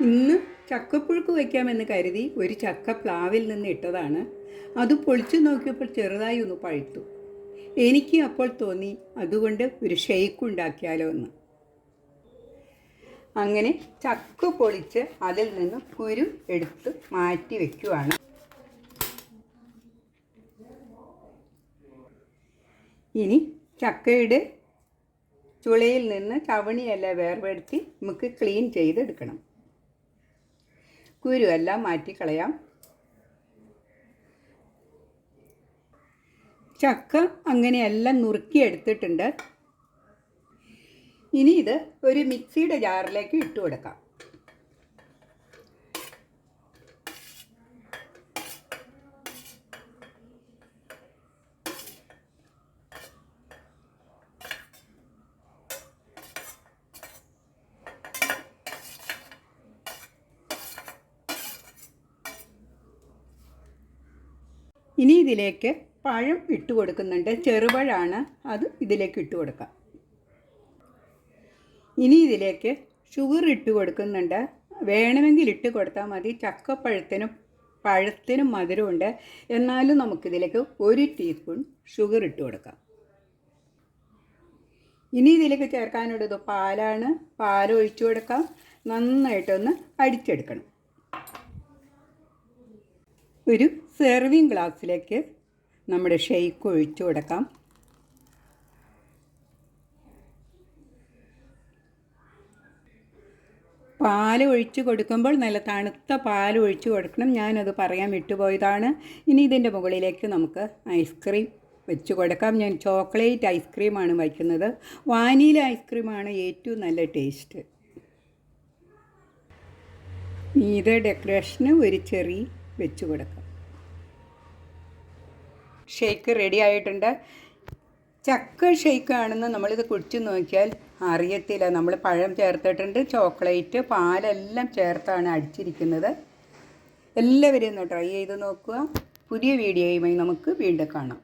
ഇന്ന് ചക്കപ്പുഴുക്ക് വയ്ക്കാമെന്ന് കരുതി ഒരു ചക്ക പ്ലാവിൽ നിന്ന് ഇട്ടതാണ്. അത് പൊളിച്ചു നോക്കിയപ്പോൾ ചെറുതായി ഒന്ന് പഴുത്തു. എനിക്ക് അപ്പോൾ തോന്നി അതുകൊണ്ട് ഒരു ഷെയ്ക്ക് ഉണ്ടാക്കിയാലോ എന്ന്. അങ്ങനെ ചക്ക പൊളിച്ച് അതിൽ നിന്ന് കുരു എടുത്ത് മാറ്റി വയ്ക്കുവാണ് ഇനി ചക്കയുടെ ചുളയിൽ നിന്ന് ചവണിയെല്ലാം വേർപെടുത്തി നമുക്ക് ക്ലീൻ ചെയ്തെടുക്കണം. കുരുവെല്ലാം മാറ്റിക്കളയാം. ചക്ക അങ്ങനെയെല്ലാം നുറുക്കി എടുത്തിട്ടുണ്ട് ഇനി ഇത് ഒരു മിക്സിയുടെ ജാറിലേക്ക് ഇട്ട് കൊടുക്കാം ഇനി ഇതിലേക്ക് പഴം ഇട്ട് കൊടുക്കുന്നുണ്ട്. ചെറുപഴമാണ്. അത് ഇതിലേക്ക് ഇട്ട് കൊടുക്കാം. ഇനി ഇതിലേക്ക് ഷുഗർ ഇട്ട് കൊടുക്കുന്നുണ്ട്. വേണമെങ്കിൽ ഇട്ട് കൊടുത്താൽ മതി. ചക്കപ്പഴത്തിനും പഴത്തിനും മധുരമുണ്ട്. എന്നാലും നമുക്കിതിലേക്ക് ഒരു ടീസ്പൂൺ ഷുഗർ ഇട്ട് കൊടുക്കാം. ഇനി ഇതിലേക്ക് ചേർക്കാനുള്ളത് പാലാണ്. പാൽ കൊടുക്കാം. നന്നായിട്ടൊന്ന് അടിച്ചെടുക്കണം. ഒരു സെർവിങ് ഗ്ലാസ്സിലേക്ക് നമ്മുടെ ഷെയ്ക്ക് ഒഴിച്ചു കൊടുക്കാം. പാൽ ഒഴിച്ച് കൊടുക്കുമ്പോൾ നല്ല തണുത്ത പാൽ ഒഴിച്ച് കൊടുക്കണം. ഞാനത് പറയാൻ വിട്ടുപോയതാണ്. ഇനി ഇതിന്റെ മുകളിലേക്ക് നമുക്ക് ഐസ്ക്രീം വെച്ച് കൊടുക്കാം. ഞാൻ ചോക്ലേറ്റ് ഐസ്ക്രീമാണ് വയ്ക്കുന്നത്. വാനില ഐസ്ക്രീമാണ് ഏറ്റവും നല്ല ടേസ്റ്റ് ഇത് ഡെക്കറേഷന് ഒരു ചെറി വെച്ച് കൊടുക്കാം. ഷേക്ക് റെഡി ആയിട്ടുണ്ട്. ചക്ക ഷേക്ക് ആണെന്ന് നമ്മളിത് കുടിച്ചു നോക്കിയാൽ അറിയത്തില്ല. നമ്മൾ പഴം ചേർത്തിട്ടുണ്ട് ചോക്ലേറ്റ് പാലെല്ലാം ചേർത്താണ് അടിച്ചിരിക്കുന്നത്. എല്ലാവരും ഒന്ന് ട്രൈ ചെയ്ത് നോക്കുക. പുതിയ വീഡിയോയുമായി നമുക്ക് വീണ്ടും കാണാം.